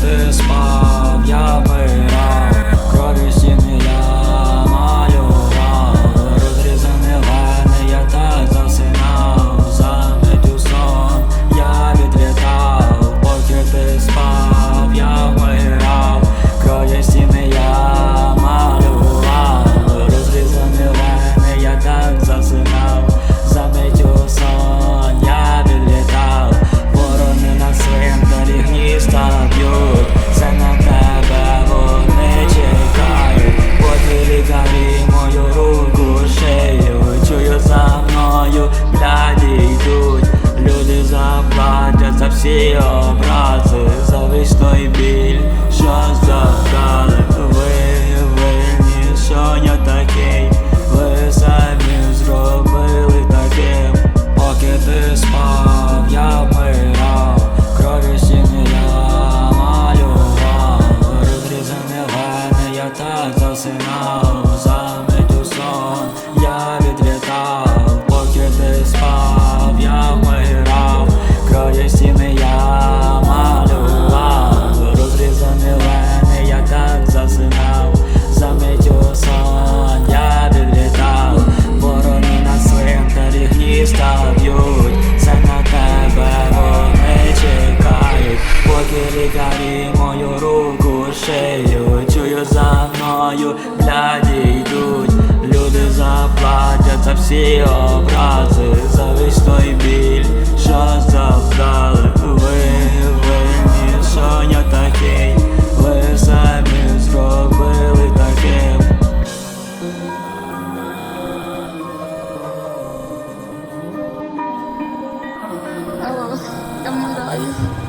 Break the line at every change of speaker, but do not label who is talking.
ти спав, я вмирав, засинав, замить у сон, я відлітав, поки ти спав, я вмирав, крові стіни я малював, розрізані вени, я так засинав, замить у сон, я відлітав, ворони на цвинтарі гнізда б'ють, шиють, за мною, бляді йдуть, люди заплатять за всі образи, за весь той біль, що завдали, ви винні, що я такий, ви самі зробили таким.
Алло, я вмираю.